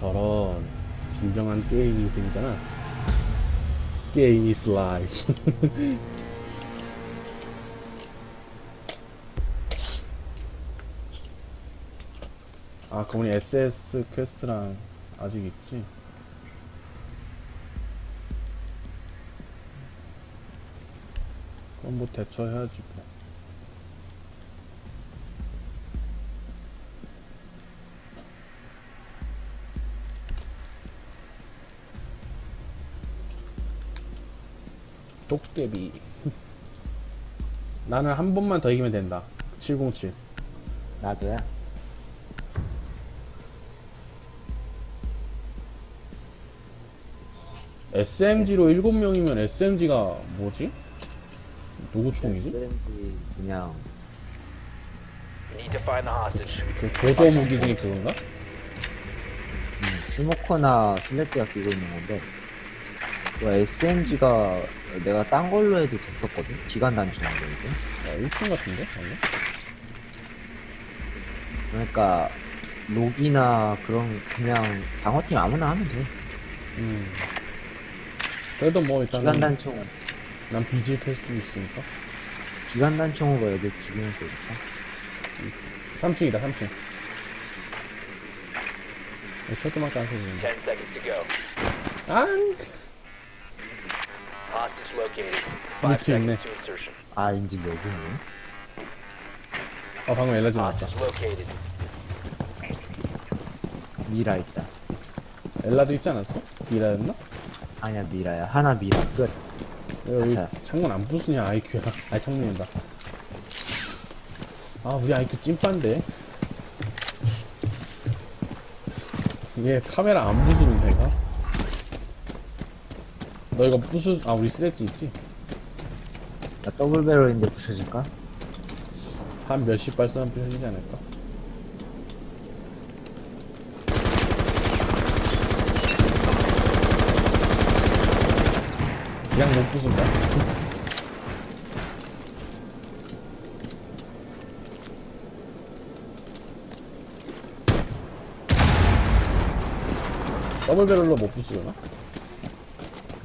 저런 진정한 게임 인생이잖아. 게임 is life. 아, 그분이 SS 퀘스트랑 아직 있지? 그럼 뭐 대처해야지 뭐. 똑대비. 나는 한 번만 더 이기면 된다. 707. 나도야. SMG로 7명이면 SMG가 뭐지? 누구 총이지? SMG 그냥 Need to find the hostage. 그 보조 무기 중에 그건가? 음, 스모커나 슬래지가 끼고 있는 건데 그 SMG가 내가 딴 걸로 해도 됐었거든. 기간 단총으로 이제. 아, 1층 같은데? 아니? 그러니까 록이나 그런 그냥 방어팀 아무나 하면 돼. 음. 그래도 뭐 기간 일단은 단총 난 비질 퀘스트 있으니까 기간 단총으로 애들 죽이면 되니까. 3층이다 3층 철조망 깐소리 10 seconds to go. located. 밑에 5 있네. seconds to insertion. 아 인질 여기네. 아 방금 엘라지 나왔다. 미라 있다. 엘라도 있지 않았어? 미라였나? 아니야 미라야. 하나 미라 끝. 여기 찾았어. 창문 안 부수냐 아이큐야 아이 창문이다 아 우리 아이큐 찐빠인데 얘 카메라 안 부수는 데가 너 이거 부수 아 우리 스레지 있지? 나 더블 배럴인데 부셔질까? 한 몇십 발사면 부셔지지 않을까? 그냥 못 부순다 더블 배럴로 못 부수려나?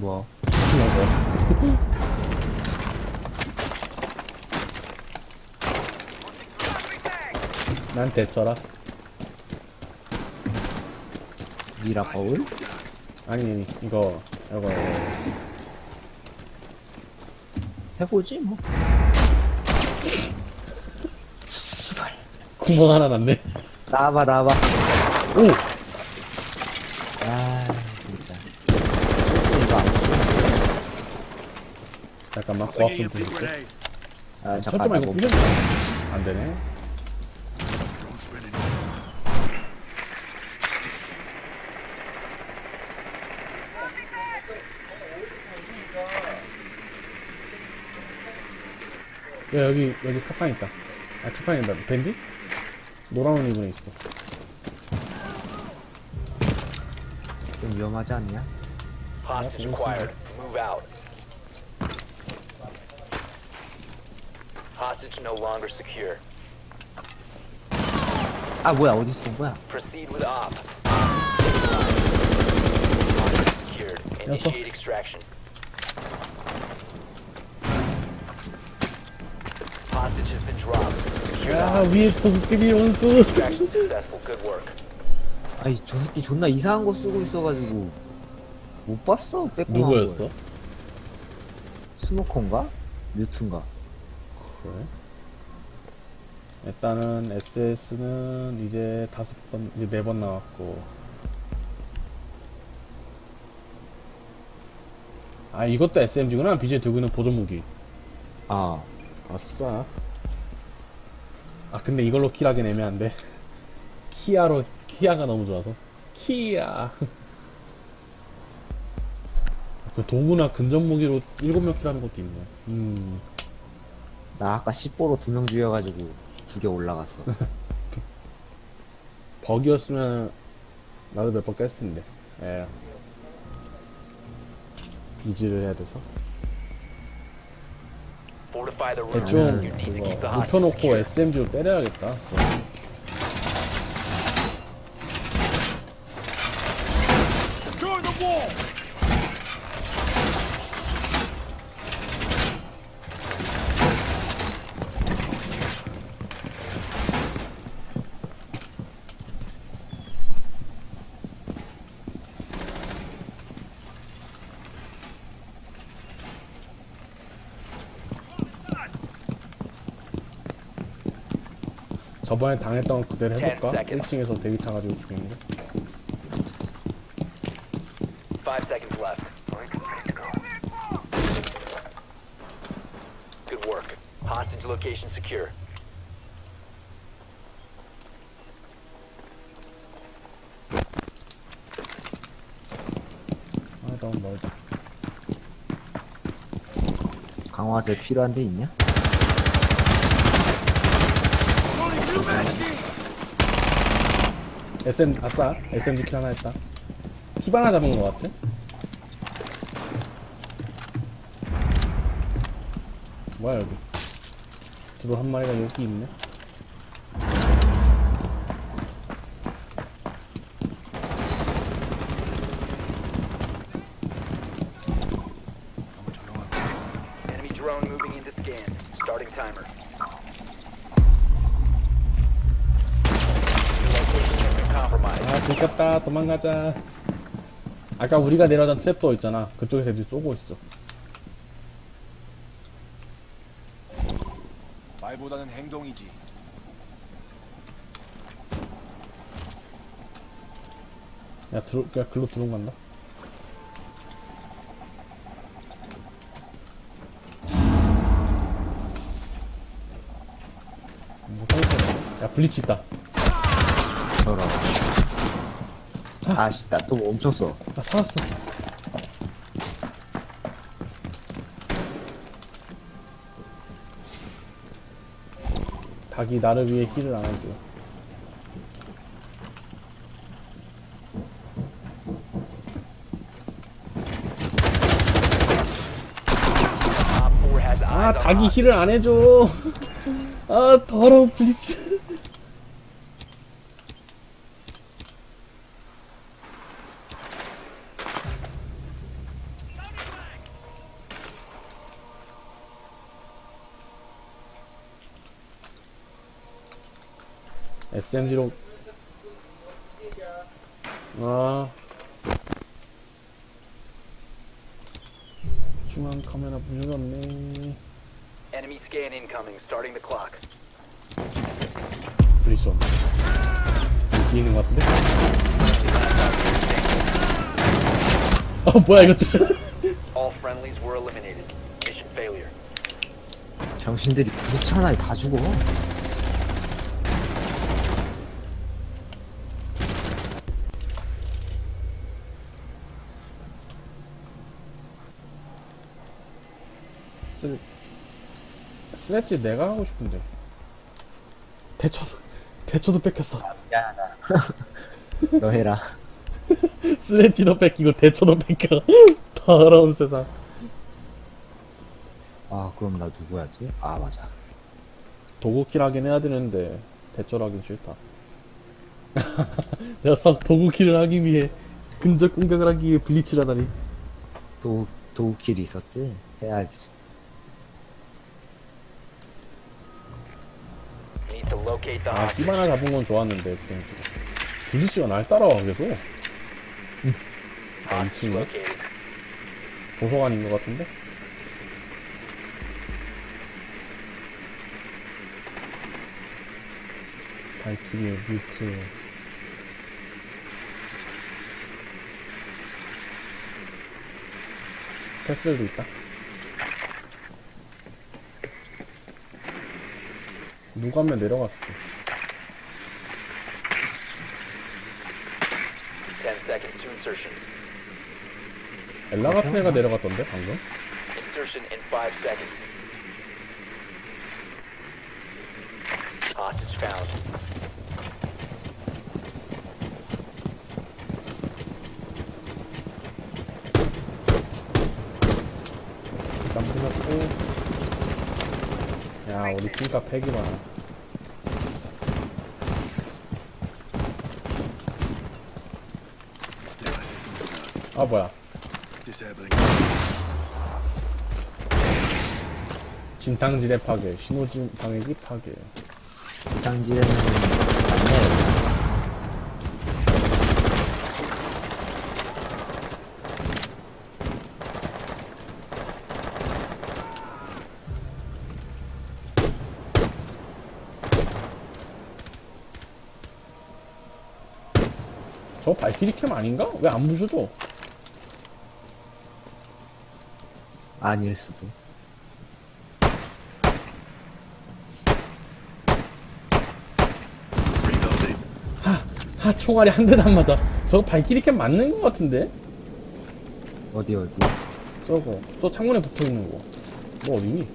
뭐? 난 대처라 미라 거울? 아니 이거 이거 해보지 뭐. 수발. 구멍 하나 났네 나와봐 나와봐. 오! 아 진짜. 이거 안 써. 잠깐만 고압 좀 부술게 아 잠깐만 잠깐만 이거 이거 부셨 안 되네 야 여기 여기 카판 있다 아 카판이다 밴디? 노란 옷 입은 애 있어 좀 위험하지 않냐? Hostage acquired. Move out. Hostage no longer secure. 아 뭐야 어디 쏜 거야? Proceed with op. Secured. Yes, sir. Initiate extraction. Hostage has been dropped. Secure the 야 위에 도깨비 원수 extraction successful. Good work. 아니 저 새끼 존나 이상한 거 쓰고 있어가지고 못 봤어 빼꼼한 누구였어? 걸. 스모커인가? 뮤트인가? 그래? 일단은 SS는 이제 다섯 번, 이제 네 번 나왔고. 아, 이것도 SMG구나. BJ 있는 보조 무기. 아 아싸. 아, 근데 이걸로 킬하긴 애매한데. 키아로, 키아가 너무 좋아서. 키아. 그 도구나 근접 무기로 일곱 명 킬하는 것도 있네. 음. 나 아까 10보로 두 명 죽여가지고 두 개 올라갔어 버기였으면 나도 몇 번 깼을 텐데. 예. 비즈를 해야 돼서. Fortify the room. 대충 You need to keep the 그거 hostage 눕혀놓고 secure. SMG로 때려야겠다. 저번에 당했던 거 그대로 해볼까? Ten seconds. 1층에서 대기 타가지고 죽이는 거. Five seconds left. Good work. Hostage location secure. 아 너무 멀다. 강화제 필요한 데 있냐? SM 아싸 SMG 킬 하나 했다. 히바나 잡은 거 같아? 뭐야 여기? 드로 한 마리가 여기 있네. Enemy drone moving into scan. Starting timer. Location has been compromised. 아 들켰다 도망가자. 아까 우리가 내려던 트랩도 있잖아. 그쪽에서 애들이 쏘고 있어. 말보다는 행동이지. 야 들어 야 글로 들어간다. 뭐야 블리치 있다. 저런. 아씨, 나 또 멈췄어. 아 살았어. 닭이 나를 위해 힐을 안 해줘. Op 4 has 아 닭이. 힐을 안 해줘. 아 더러운 블리츠. SMG로 아 중앙 카메라 부족없네 Enemy scan incoming. Starting the clock. 브리스 없네 뒤에 있는 것 같은데? 어 뭐야 이거 진짜 All friendlies were eliminated. Mission failure. 병신들이 부딪 하나에 다 죽어. 슬 슬랩지 내가 하고 싶은데 대처도 대처도 뺏겼어 미안하다. 너 해라. 슬랩지도 뺏기고 대처도 뺏겨 더러운 세상 아, 그럼 나 누구야지? 아, 맞아. 도구킬 하긴 해야 되는데 대처를 하긴 싫다 녀석 도구킬을 하기 위해 근접 공격을 하기 위해 블리치를 하다니 도, 도우킬이 있었지? 해야지. Locate the 아 hostage. 띠바나 잡은 건 좋았는데 SMG 블리치가 날 따라와 계속 아, Hostage 미친네 located. 도서관인 것 같은데? 발키리의 뮤트 패스도 있다 누가 한명 내려갔어 10 seconds to insertion. 엘라 같은 애가 내려갔던데 방금? Insertion in 5 seconds. Hostage found. 일단 풀렸고 야 우리 팀값 팩이 많아 아 뭐야. 진탕지대 파괴 신호진 방해기 파괴. 장지에는 발키리 캠 아닌가? 왜 안 부셔줘? 아닐 수도. 아 총알이 한 대도 안 맞아 저거 발키리 캠 맞는 거 같은데? 어디 어디? 저거 저 창문에 붙어 있는 거너 어디니?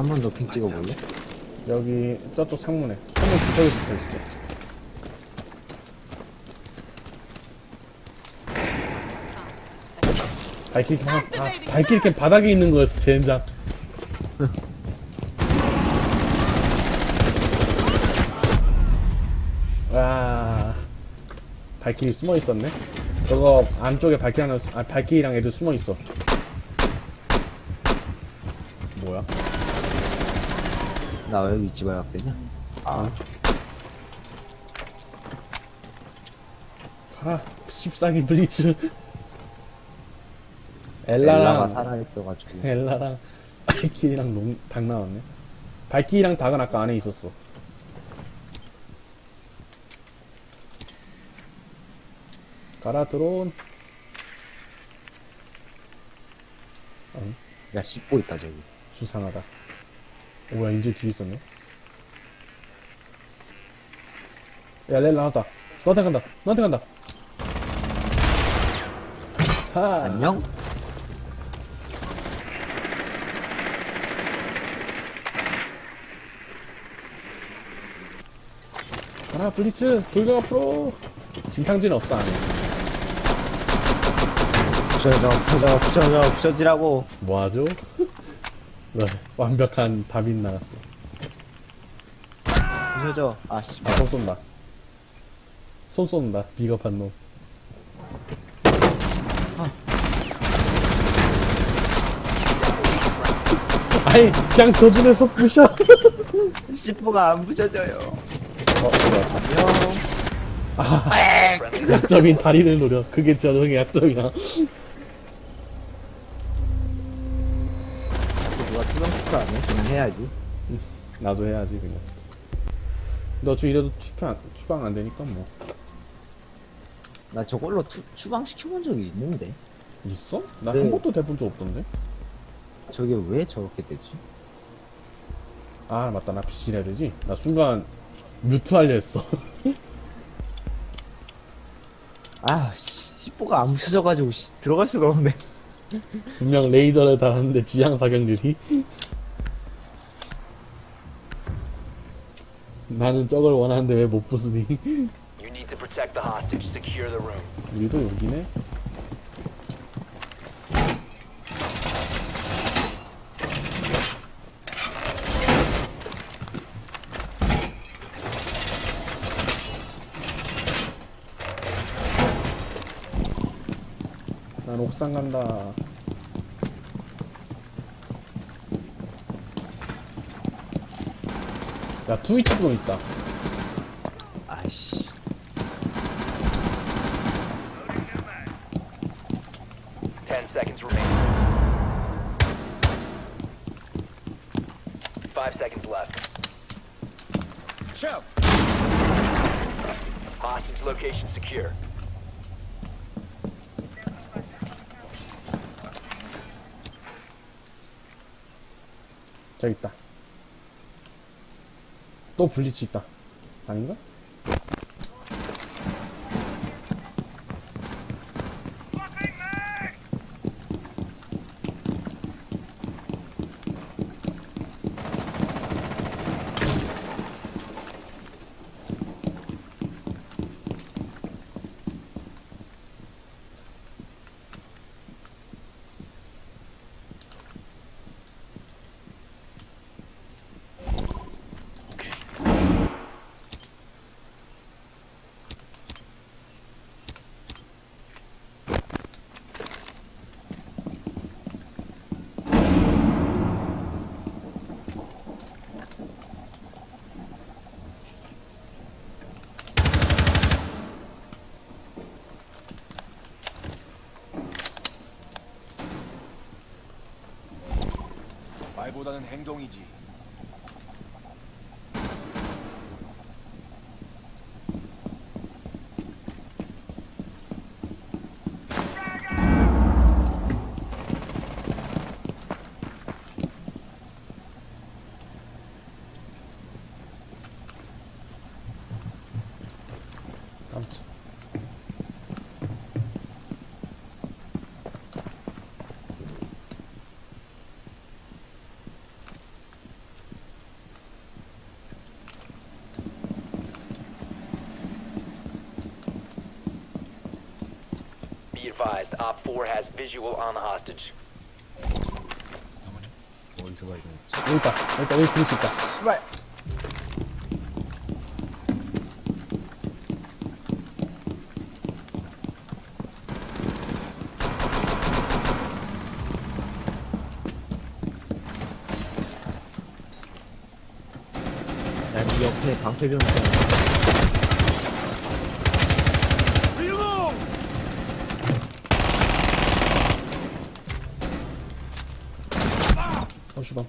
한 번 더 핑 찍어볼래? 여기 저쪽 창문에. 창문 구석에 붙어 있어. 발키리 캠 하- 아, 발키리 캠 바닥에 있는 거였어 젠장. 와 발키리 숨어 있었네. 저거 안쪽에 발키리 하나 아 발키리랑 애들 숨어 있어 뭐야 나왜 위치 발각되냐? 아, 가라 십상이 블리츠. 엘라가 엘라랑 살아있어가지고. 엘라랑 발키리랑 롱, 닭 나왔네. 발키리랑 닭은 아까 안에 있었어. 가라 드론. 야, 씹고 있다, 저기. 수상하다. 오, 뭐야 인제 뒤에 있었네. 야 렐라 나왔다. 너한테 간다. 너한테 간다. 하. 안녕? 가라 블리츠. 돌격 앞으로. 진탕지는 없어 안에. 부셔져, 부셔져, 부셔져, 부셔지라고. 뭐하죠? 네, 완벽한 답인 나갔어 부셔져. 아, 씨. 아, 손 쏜다 손 쏜다 비겁한 놈 아이 그냥 조준해서 부셔 씨뽀가 안 부셔져요. 어 뭐야 안녕. 약점인 다리를 노려 그게 저형의 약점이야 해? 해야지. 나도 해야지 그냥 너 좀 이래도 추방, 추방 안 되니까 뭐 나 저걸로 투, 추방 시켜본 적이 있는데. 있어? 나 네. 한 번도 돼본 적 없던데 저게 왜 저렇게 되지? 아 맞다 나 PC 해야 되지 나 순간 뮤트 하려 했어 아, 씨뽀가 안 부셔져가지고 씨, 들어갈 수가 없네. 분명 레이저를 달았는데 지향 사격률이 나는 저걸 원하는데 왜 못 부수니 You need to protect the hostage. Secure the room. 우리도 여기네 난 옥상 간다 야 트위치 프로 있다 아이씨. Ten seconds remaining. Five seconds left. Shout. Hostage location secure. 저기 있다. 또 블리치 있다. 아닌가? 말보다는 행동이지. 깜짝. Be advised, Op 4 has visual on the hostage. 어디서 발견했지? 여기 있다. 여기 있다. 여기 부를 수 있다. 씨발! 야, 이 옆에 방패병 있잖아. 어, 씨발.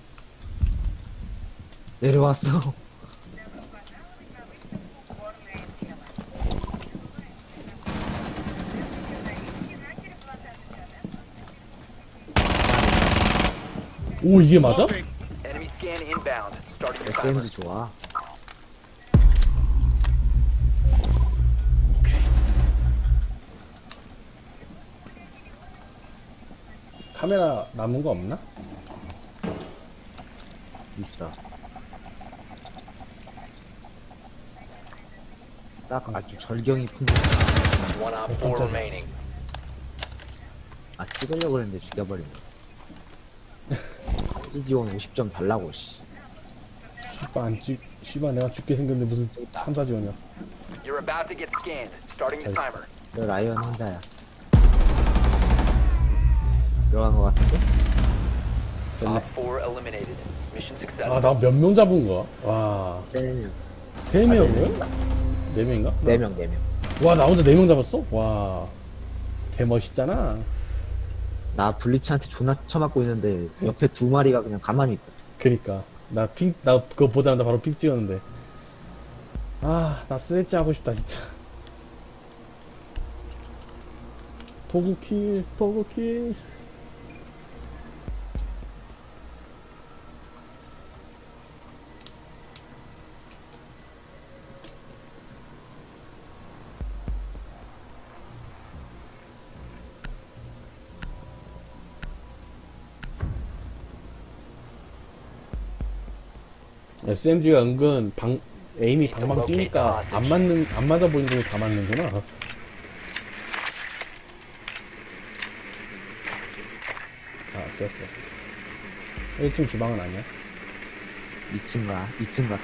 내려왔어. 오, 이게 맞아? Enemy scan inbound. Starting the timer. SMG 좋아. 카메라 남은 거 없나? 있어. 딱 아주 절경이 풍부. One Op 4 깜짝이야. remaining. 아 찍으려고 그랬는데 죽여버리네. 합지 지원 50점 달라고 씨. 씨발, 안 찍, 씨발, 내가 죽게 생겼는데 무슨 탐사 지원이야. You're about to get scanned. Starting the timer. 너 라이언 혼자야. 들어간 것 같은데? 됐네. Op 4 eliminated. Mission 아, successful. 나몇 명 잡은 거야? 와, 네세 명을? 네 명인가? 네 명, 네 명. 와, 나 혼자 네 명 잡았어? 와, 개 멋있잖아. 나 블리츠한테 존나 쳐맞고 있는데 옆에 두 마리가 그냥 가만히 있다. 그니까. 나 핑, 나 그거 보자마자 바로 픽 찍었는데. 아, 나 스레치 하고 싶다, 진짜. 도구킬, 도구킬. SMG가 은근 방, 에임이 방방 뛰니까 안 맞는, 안 맞아 보이는 거 다 맞는구나. 아, 꼈어. 1층 주방은 아니야? 2층 가, 2층 같아.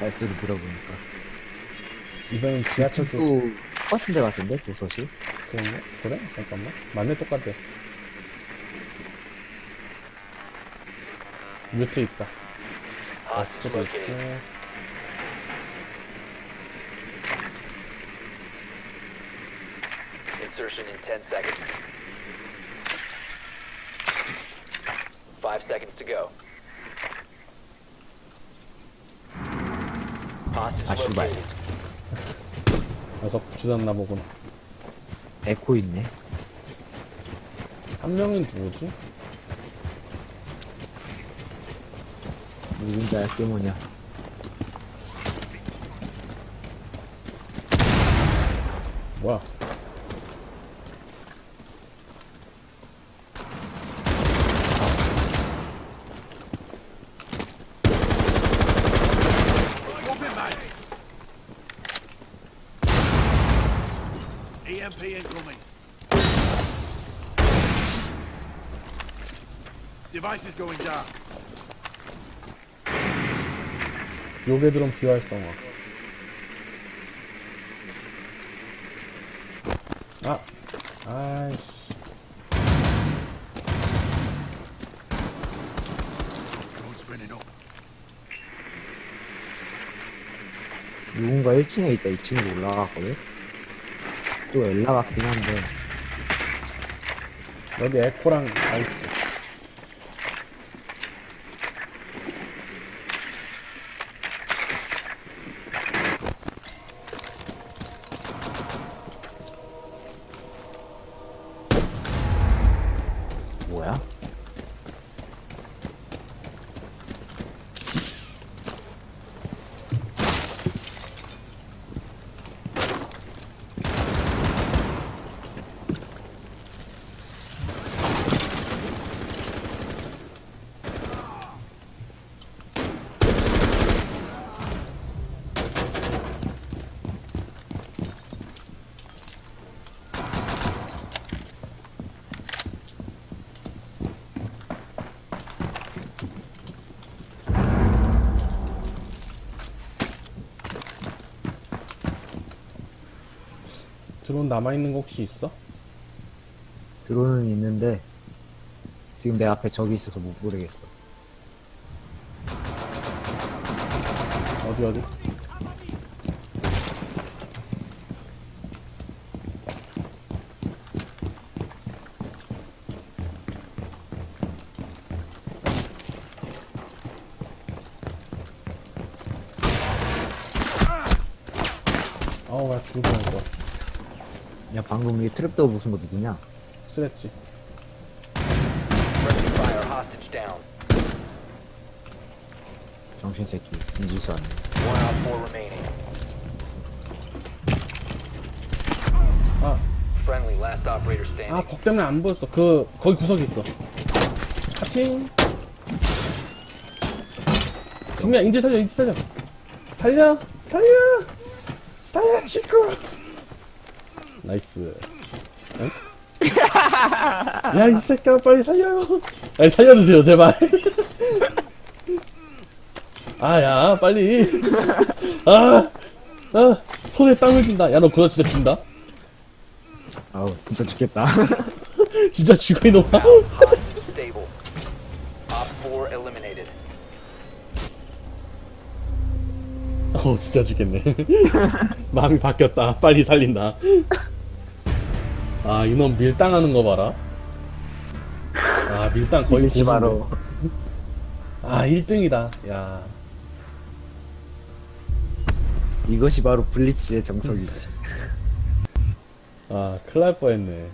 말소리 들어보니까. 이번엔 지하철 쪽또 똑같은 데 같은데, 도서실? 그런가? 그래? 잠깐만. 맞네, 똑같아. 뮤트 있다. 아, 그도 있고. located. Insertion in 10 seconds. Five seconds to go. Hostage 아, located. 녀석 붙여졌나 보구나. 에코 있네. 한 명은 누구지? 누군지 알게 뭐냐. 뭐야? Open mate. EMP incoming. Device is going down. 요게 드론 비활성화. 아, 아이씨. 누군가 1층에 있다 2층으로 올라갔거든? 또 엘라 같긴 한데 여기 에코랑 아이스. 드론 남아있는 거 혹시 있어? 드론은 있는데 지금 내 앞에 적이 있어서 못 모르겠어. 어디 어디? 어우 나 죽을 뻔했어 야 방금 이 트랩도 무슨 거 누구냐? 쓰랬지 Friendly fire hostage down. 정신 새끼 인지수 아니. One op four remaining. 아 Friendly last operator standing. 아, 벅 때문에 안 보였어. 그, 거기 구석에 있어. 카칭. 정미야, 인제 살려, 인제 살려. 달려, 달려, 달려, 친구. 나이스. 응? 야, 이 새끼야, 빨리 살려요. 아니, 살려주세요, 제발. 아, 야, 빨리. 아, 아, 손에 땀을 준다. 야, 너 그거 진짜 준다. 아우 진짜 죽겠다. 진짜 죽어, 이놈아. Hostage stable. Op four eliminated. 어 진짜 죽겠네 마음이 바뀌었다 빨리 살린다 아 이놈 밀당하는 거 봐라. 아 밀당 거의 이것이 고수인데. 바로. 아 1등이다. 야. 이것이 바로 블리츠의 정석이지. 아 큰일 날 뻔했네